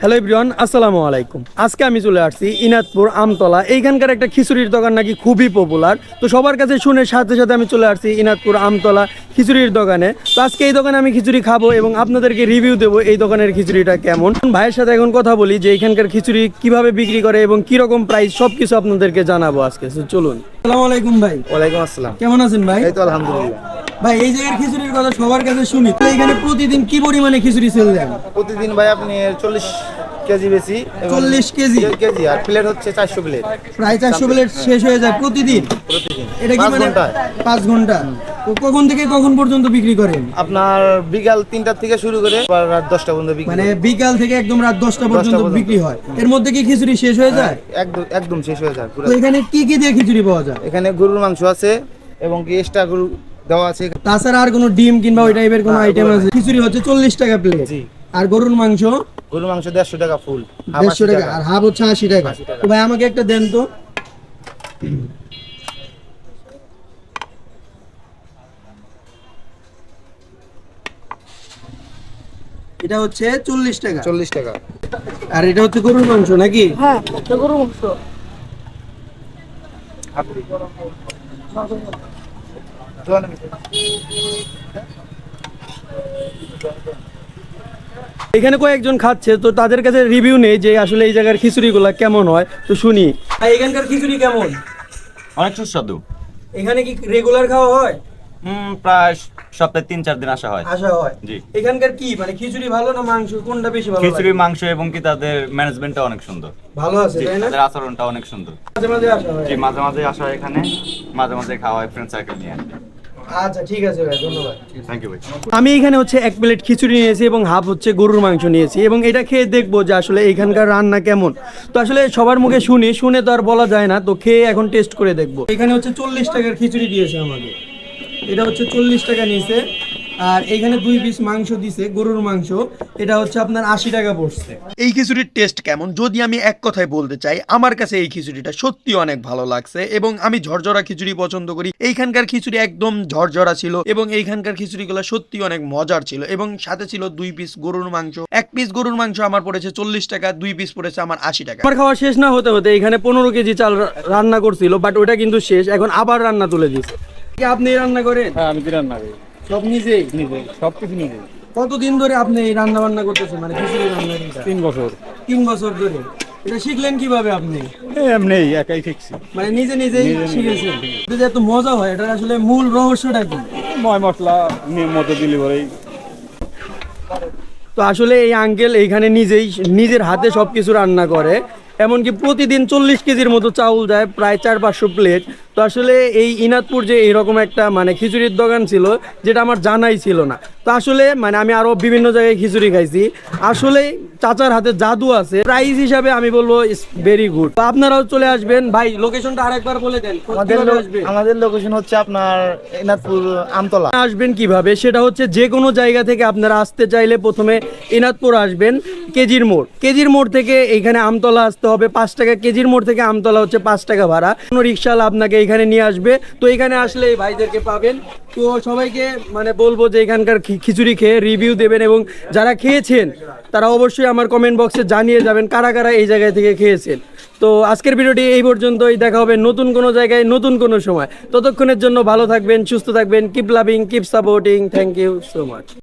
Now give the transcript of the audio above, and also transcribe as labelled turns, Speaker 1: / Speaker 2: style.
Speaker 1: Hello ইব্রিয়ান আসসালামু আলাইকুম। আজকে আমি চলে আসছি ইনাদপুর আমতলা। এইখানকার একটা খিচুড়ির দোকান নাকি খুবই পপুলার তো সবার কাছে শুনে সাথে সাথে আমি চলে আসছি ইনাদপুর আমতলা খিচুড়ির দোকানে। তো আজকে এই দোকানে আমি খিচুড়ি খাব এবং আপনাদেরকে রিভিউ দেবো এই দোকানের খিচুড়িটা কেমন। ভাইয়ের সাথে এখন কথা বলি যে এখানকার খিচুড়ি কীভাবে বিক্রি করে এবং কীরকম প্রাইস সব কিছু আপনাদেরকে জানাব আজকে। চলুন। আসসালামু আলাইকুম ভাই।
Speaker 2: ওয়ালাইকুম আসসালাম।
Speaker 1: কেমন আছেন ভাই?
Speaker 2: এই তো আলহামদুলিল্লাহ।
Speaker 1: ভাই এই জায়গার খিচুড়ির কথা সবার কাছে শুনি। এখানে প্রতিদিন কি পরিমাণে খিচুড়ি সেল দেন?
Speaker 2: প্রতিদিন ভাই আপনি চল্লিশ কেজি বেশি
Speaker 1: 40 কেজি?
Speaker 2: কেজি আর প্লেট হচ্ছে চারশো প্লেট।
Speaker 1: প্রায় চারশো প্লেট শেষ হয়ে যায় প্রতিদিন?
Speaker 2: প্রতিদিন।
Speaker 1: এটা কি মানে পাঁচ ঘণ্টা? কখন থেকে কখন পর্যন্ত বিক্রি করেন?
Speaker 2: আপনার বিকাল তিনটার থেকে শুরু করে রাত দশটা পর্যন্ত বিক্রি
Speaker 1: মানে বিকাল থেকে একদম রাত দশটা পর্যন্ত
Speaker 2: পর্যন্ত।
Speaker 1: বিক্রি হয়। এর মধ্যে কি খিচুড়ি শেষ হয়ে যায়?
Speaker 2: একদম একদম শেষ হয়ে যায়
Speaker 1: এখানে কি কি দিয়ে খিচুড়ি পাওয়া যায়?
Speaker 2: এখানে গরুর মাংস আছে এবং কি এক্সট্রা গরু দেওয়া আছে।
Speaker 1: তাছাড়া আর কোনো ডিম কিংবা ওই টাইপের কোনো আইটেম আছে। খিচুড়ি হচ্ছে চল্লিশ টাকা প্লেট
Speaker 2: জি।
Speaker 1: আর গরুর মাংস?
Speaker 2: গরুর মাংস দেড়শো টাকা ফুল হাফ
Speaker 1: দেড়শো টাকা। আর হাফ হচ্ছে আশি টাকা।
Speaker 2: 80 টাকা।
Speaker 1: তো ভাই আমাকে একটা দেন তো। এটা হচ্ছে চল্লিশ টাকা।
Speaker 2: চল্লিশ টাকা।
Speaker 1: আর এটা হচ্ছে গরুর মাংস নাকি?
Speaker 3: হ্যাঁ এটা গরু মাংস।
Speaker 2: আপনি
Speaker 1: এখানে কয়েকজন খাচ্ছে তো তাদের কাছে রিভিউ নেই যে আসলে এই জায়গার খিচুড়িগুলো কেমন হয়। তো শুনি। এখানকার খিচুড়ি কেমন?
Speaker 4: অনেক সুস্বাদু।
Speaker 1: এখানে কি রেগুলার খাওয়া হয়?
Speaker 4: হুম প্রায় সপ্তাহে তিন চার দিন আসা হয়।
Speaker 1: আসা হয়?
Speaker 4: জি।
Speaker 1: এখানকার কি? মানে খিচুড়ি ভালো না মাংস? কোনটা বেশি ভালো
Speaker 4: খিচুড়ি মাংস এবং কি তাদের ম্যানেজমেন্টটা অনেক সুন্দর।
Speaker 1: ভালো আছে তাই না?
Speaker 4: তাদের আচরণটা অনেক সুন্দর।
Speaker 1: মাঝে মাঝে আসা হয়।
Speaker 4: জি মাঝে মাঝে আসা হয় এখানে। মাঝে মাঝে খাওয়া হয় ফ্রেন্ড সার্কেল নিয়ে
Speaker 1: আচ্ছা ঠিক আছে ভাই ধন্যবাদ।
Speaker 4: থ্যাংক ইউ ভাই।
Speaker 1: আমি এখানে হচ্ছে এক প্লেট খিচুড়ি নিয়েছি এবং হাফ হচ্ছে গরুর মাংস নিয়েছি এবং এটা খেয়ে দেখব যে আসলে এখানকার রান্না কেমন। তো আসলে সবার মুখে শুনি শুনে তো আর বলা যায় না তো খেয়ে এখন টেস্ট করে দেখব। এখানে হচ্ছে চল্লিশ টাকার খিচুড়ি দিয়েছে আমাকে। এটা হচ্ছে চল্লিশ টাকা নিয়েছে। আর এখানে দুই পিস মাংস দিছে গরুর মাংস। এটা হচ্ছে আপনার আশি টাকা পড়ছে। এই খিচুড়ির টেস্ট কেমন? যদি আমি এক কথায় বলতে চাই আমার কাছে এই খিচুড়িটা সত্যি অনেক ভালো লাগছে এবং আমি ঝরঝরা খিচুড়ি পছন্দ করি। এইখানকার খিচুড়ি একদম ঝরঝরা ছিল এবং এইখানকার খিচুড়িগুলো সত্যি অনেক মজার ছিল এবং সাথে ছিল দুই পিস গরুর মাংস। এক পিস গরুর মাংস আমার পড়েছে চল্লিশ টাকা দুই পিস পড়েছে আমার আশি টাকা। আমার খাওয়া শেষ না হতে হতে এখানে পনেরো কেজি চাল রান্না করছিল বাট ওটা কিন্তু শেষ এখন আবার রান্না তুলে দিচ্ছে আপনি রান্না করেন?
Speaker 5: হ্যাঁ আমি দিলাম না
Speaker 1: সব নিজেই
Speaker 5: সব কিছু নিজে
Speaker 1: কতদিন ধরে আপনি এই রান্না বান্না করতেছেন? মানে খিচুড়ি রান্না
Speaker 5: তিন বছর।
Speaker 1: তিন বছর ধরে। এটা শিখলেন কীভাবে আপনি?
Speaker 5: এমনি একাই শিখছি।
Speaker 1: মানে নিজে নিজেই শিখেছেন। এত মজা হয় এটা আসলে মূল রহস্যটা কি?
Speaker 5: ময় মশলা মতো দিলি পরেই
Speaker 1: তো আসলে এই আঙ্কেল এইখানে নিজেই নিজের হাতে সব কিছু রান্না করে। এমনকি প্রতিদিন চল্লিশ কেজির মতো চাউল যায় প্রায় চার পাঁচশো প্লেট তো আসলে এই ইনাদপুর যে এইরকম একটা মানে খিচুড়ির দোকান ছিল যেটা আমার জানাই ছিল না। তো আসলে মানে আমি আরও বিভিন্ন জায়গায় খিচুড়ি খাইছি। আসলে চাচার হাতে জাদু আছে। প্রাইস হিসাবে আমি বলব ইস ভেরি গুড তো আপনারাও চলে আসবেন। ভাই লোকেশনটা আরেকবার বলে দেন।
Speaker 2: আমাদের লোকেশন হচ্ছে আপনার এনাদপুর আমতলা।
Speaker 1: আসবেন কীভাবে? সেটা হচ্ছে যে কোনো জায়গা থেকে আপনারা আসতে চাইলে প্রথমে এনাদপুর আসবেন কেজির মোড়। কেজির মোড় থেকে এখানে আমতলা আসতে হবে। পাঁচ টাকা কেজির মোড় থেকে আমতলা হচ্ছে পাঁচ টাকা ভাড়া। কোনো রিক্সাওয়ালা আপনাকে এখানে নিয়ে আসবে। তো এখানে আসলে এই ভাইদেরকে পাবেন। তো সবাইকে মানে বলব যে এখানকার খিচুড়ি খেয়ে রিভিউ দেবেন এবং যারা খেয়েছেন, তারা অবশ্যই আমার কমেন্ট বক্সে জানিয়ে যাবেন কারা কারা এই জায়গায় থেকে খেয়েছেন। তো আজকের ভিডিওটি এই পর্যন্তই। দেখা হবে নতুন কোনো জায়গায়, নতুন কোনো সময়। ততক্ষণের জন্য ভালো থাকবেন, সুস্থ থাকবেন। Keep loving keep supporting thank you so much